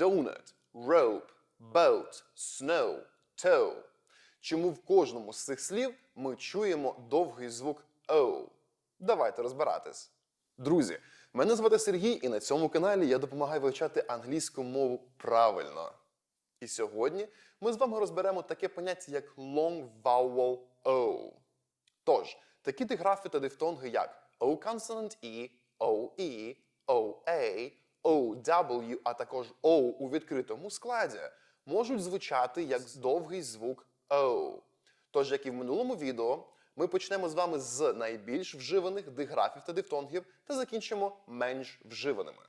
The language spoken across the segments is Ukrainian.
donut, rope, boat, snow, toe. Чому в кожному з цих слів ми чуємо довгий звук O? Давайте розбиратись. Друзі, мене звати Сергій, і на цьому каналі я допомагаю вивчати англійську мову правильно. І сьогодні ми з вами розберемо таке поняття, як long vowel O. Тож, такі диграфи та дифтонги, як O consonant E, OE, OA, OW, а також O у відкритому складі, можуть звучати як довгий звук O. Тож, як і в минулому відео, ми почнемо з вами з найбільш вживаних диграфів та дифтонгів та закінчимо менш вживаними.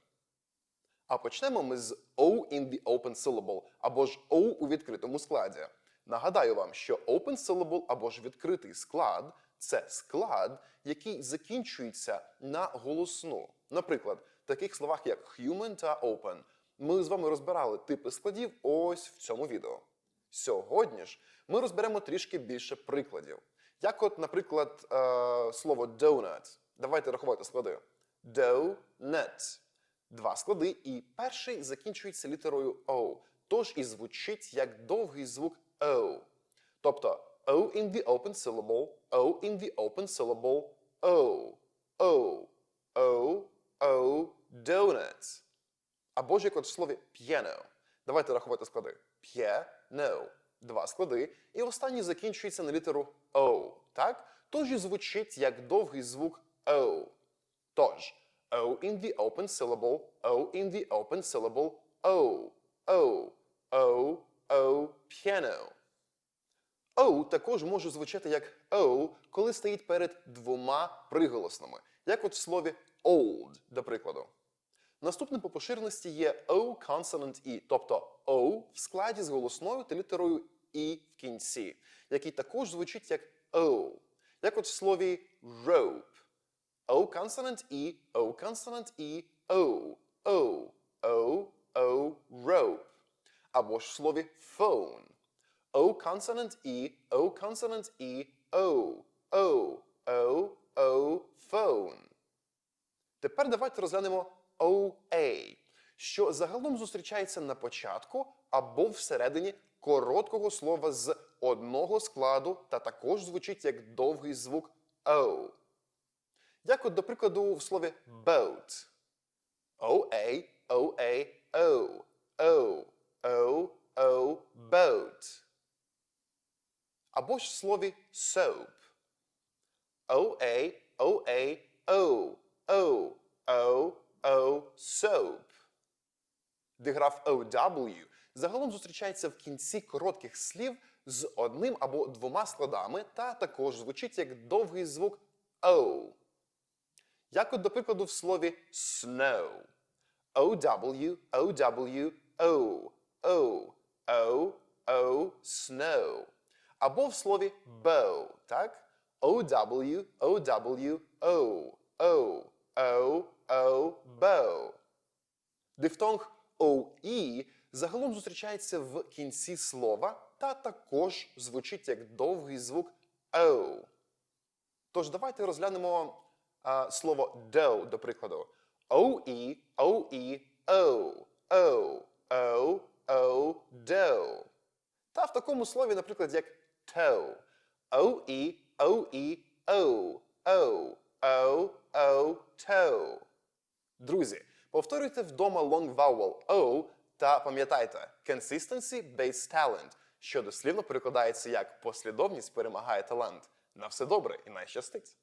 А почнемо ми з O in the open syllable, або ж O у відкритому складі. Нагадаю вам, що open syllable або ж відкритий склад це склад, який закінчується на голосну. Наприклад, таких словах як human та open. Ми з вами розбирали типи складів ось в цьому відео. Сьогодні ж ми розберемо трішки більше прикладів. Як от, наприклад, е, слово donut. Давайте рахувати склади. Donut. Два склади, і перший закінчується літерою O, тож і звучить як довгий звук O. Тобто O in the open syllable, O in the open syllable, O, O, O, O, donuts. Або ж як от в слові piano. Давайте рахувати склади. Piano. Два склади. І останній закінчується на літеру O. Так? Тож і звучить як довгий звук O. Тож, O in the open syllable, O in the open syllable, O, O, O, O, piano. O також може звучати як O, коли стоїть перед двома приголосними, як от в слові old, до прикладу. Наступним по поширеності є O consonant E, тобто O в складі з голосною та літерою E в кінці, який також звучить як O, як от в слові rope. O consonant E, O consonant E, O, O, O, O, rope. Або ж в слові phone. O consonant E, O consonant E, O, O, O, O, phone. Тепер давайте розглянемо OA, що загалом зустрічається на початку або всередині короткого слова з одного складу та також звучить як довгий звук O. Як от, до прикладу, в слові boat. OA, OA, O, O, O, O, boat. Або ж в слові soap. OA, OA, O, O, O, O, soap. Диграф OW загалом зустрічається в кінці коротких слів з одним або двома складами та також звучить як довгий звук O. Як от, до прикладу, в слові snow. OW, OW, O, O, O, O, snow. Або в слові bow, так? OW, OW, O, O, O, O. Дифтонг OE загалом зустрічається в кінці слова та також звучить як довгий звук O. Тож давайте розглянемо а, слово do, до прикладу. OE, OE, O, O, O, O, do. Та в такому слові, наприклад, як toe. OE, OE, O, O, O, O, toe. Друзі, повторюйте вдома long vowel O та пам'ятайте consistency based talent, що дослівно перекладається як послідовність перемагає талант. На все добре і найщастить!